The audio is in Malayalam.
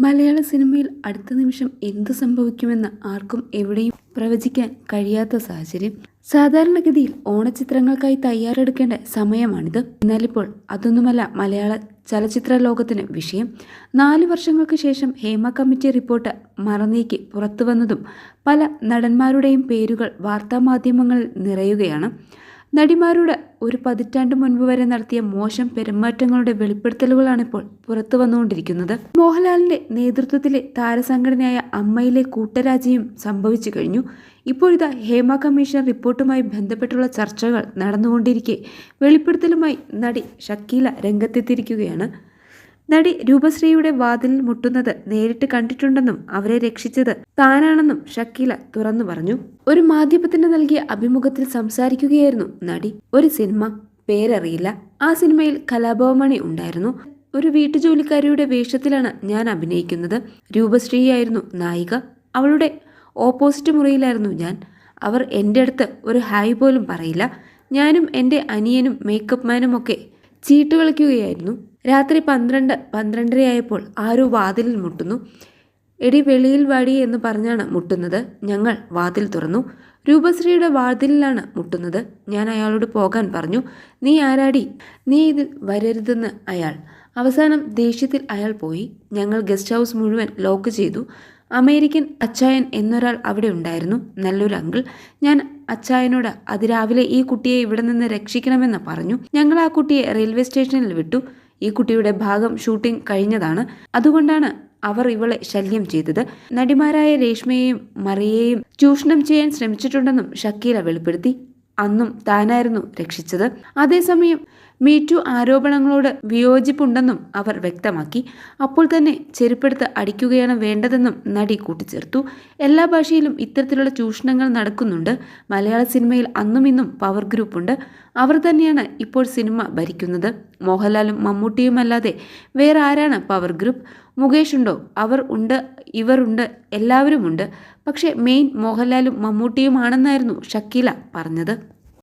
മലയാള സിനിമയിൽ അടുത്ത നിമിഷം എന്ത് സംഭവിക്കുമെന്ന് ആർക്കും എവിടെയും പ്രവചിക്കാൻ കഴിയാത്ത സാഹചര്യം. സാധാരണഗതിയിൽ ഓണചിത്രങ്ങൾക്കായി തയ്യാറെടുക്കേണ്ട സമയമാണിത്. എന്നാലിപ്പോൾ അതൊന്നുമല്ല മലയാള ചലച്ചിത്ര ലോകത്തിന് വിഷയം. നാല് വർഷങ്ങൾക്ക് ശേഷം ഹേമ കമ്മിറ്റി റിപ്പോർട്ട് മറനീക്കി പുറത്തുവന്നതും പല നടന്മാരുടെയും പേരുകൾ വാർത്താമാധ്യമങ്ങളിൽ നിറയുകയാണ്. നടിമാരോട് ഒരു പതിറ്റാണ്ട് മുൻപ് വരെ നടത്തിയ മോശം പെരുമാറ്റങ്ങളുടെ വെളിപ്പെടുത്തലുകളാണ് ഇപ്പോൾ പുറത്തു വന്നുകൊണ്ടിരിക്കുന്നത്. മോഹൻലാലിന്റെ നേതൃത്വത്തിലെ താരസംഘടനയായ അമ്മയിലെ കൂട്ടരാജിയും സംഭവിച്ചു കഴിഞ്ഞു. ഇപ്പോഴിതാ ഹേമ കമ്മീഷൻ റിപ്പോർട്ടുമായി ബന്ധപ്പെട്ടുള്ള ചർച്ചകൾ നടന്നുകൊണ്ടിരിക്കെ വെളിപ്പെടുത്തലുമായി നടി ഷക്കീല രംഗത്തെത്തിയിരിക്കുകയാണ്. നടി രൂപശ്രീയുടെ വാതിലിൽ മുട്ടുന്നത് നേരിട്ട് കണ്ടിട്ടുണ്ടെന്നും അവരെ രക്ഷിച്ചത് താനാണെന്നും ഷക്കീല തുറന്നു പറഞ്ഞു. ഒരു മാധ്യമത്തിന് നൽകിയ അഭിമുഖത്തിൽ സംസാരിക്കുകയായിരുന്നു നടി. ഒരു സിനിമ. പേരറിയില്ല. ആ സിനിമയിൽ കലാഭവമണി ഉണ്ടായിരുന്നു. ഒരു വീട്ടുജോലിക്കാരിയുടെ വേഷത്തിലാണ് ഞാൻ അഭിനയിക്കുന്നത്. രൂപശ്രീയായിരുന്നു നായിക. അവളുടെ ഓപ്പോസിറ്റ് മുറിയിലായിരുന്നു ഞാൻ. അവർ എന്റെ അടുത്ത് ഒരു ഹായ് പോലും പറയില്ല. ഞാനും എന്റെ അനിയനും മേക്കപ്പ് മാനും ഒക്കെ ചീട്ട് കളിക്കുകയായിരുന്നു. രാത്രി പന്ത്രണ്ട് പന്ത്രണ്ടരയായപ്പോൾ ആരോ വാതിലിൽ മുട്ടുന്നു. എടി വെളിയിൽ വാടി എന്ന് പറഞ്ഞാണ് മുട്ടുന്നത്. ഞങ്ങൾ വാതിൽ തുറന്നു. രൂപശ്രീയുടെ വാതിലിലാണ് മുട്ടുന്നത്. ഞാൻ അയാളോട് പോകാൻ പറഞ്ഞു. നീ ആരാടി? നീ ഇതിൽ വരരുതെന്ന് അയാൾ. അവസാനം ദേഷ്യത്തിൽ അയാൾ പോയി. ഞങ്ങൾ ഗസ്റ്റ് ഹൗസ് മുഴുവൻ ലോക്ക് ചെയ്തു. അമേരിക്കൻ അച്ചായൻ എന്നൊരാൾ അവിടെ ഉണ്ടായിരുന്നു. നല്ലൊരു അങ്കിൾ. ഞാൻ അച്ചായനോട് അതിരാവിലെ ഈ കുട്ടിയെ ഇവിടെ നിന്ന് രക്ഷിക്കണമെന്ന് പറഞ്ഞു. ഞങ്ങൾ ആ കുട്ടിയെ റെയിൽവേ സ്റ്റേഷനിൽ വിട്ടു. ഈ കുട്ടിയുടെ ഭാഗം ഷൂട്ടിംഗ് കഴിഞ്ഞതാണ്. അതുകൊണ്ടാണ് അവർ ഇവളെ ശല്യം ചെയ്തത്. നടിമാരായ രേഷ്മയെയും മറിയയെയും ചൂഷണം ചെയ്യാൻ ശ്രമിച്ചിട്ടുണ്ടെന്നും ഷക്കീല വെളിപ്പെടുത്തി. അന്നും താനായിരുന്നു രക്ഷിച്ചത്. അതേസമയം മീറ്റു ആരോപണങ്ങളോട് വിയോജിപ്പുണ്ടെന്നും അവർ വ്യക്തമാക്കി. അപ്പോൾ തന്നെ ചെരുപ്പെടുത്ത് അടിക്കുകയാണ് വേണ്ടതെന്നും നടി കൂട്ടിച്ചേർത്തു. എല്ലാ ഭാഷയിലും ഇത്തരത്തിലുള്ള ചൂഷണങ്ങൾ നടക്കുന്നുണ്ട്. മലയാള സിനിമയിൽ അന്നും ഇന്നും പവർ ഗ്രൂപ്പുണ്ട് അവർ തന്നെയാണ് ഇപ്പോൾ സിനിമ ഭരിക്കുന്നത്. മോഹൻലാലും മമ്മൂട്ടിയുമല്ലാതെ വേറെ ആരാണ് പവർ ഗ്രൂപ്പ് മുകേഷ് ഉണ്ടോ? അവർ ഉണ്ട് ഇവരുണ്ട് എല്ലാവരുമുണ്ട് പക്ഷേ മെയിൻ മോഹൻലാലും മമ്മൂട്ടിയുമാണെന്നായിരുന്നു ഷക്കീല പറഞ്ഞത്.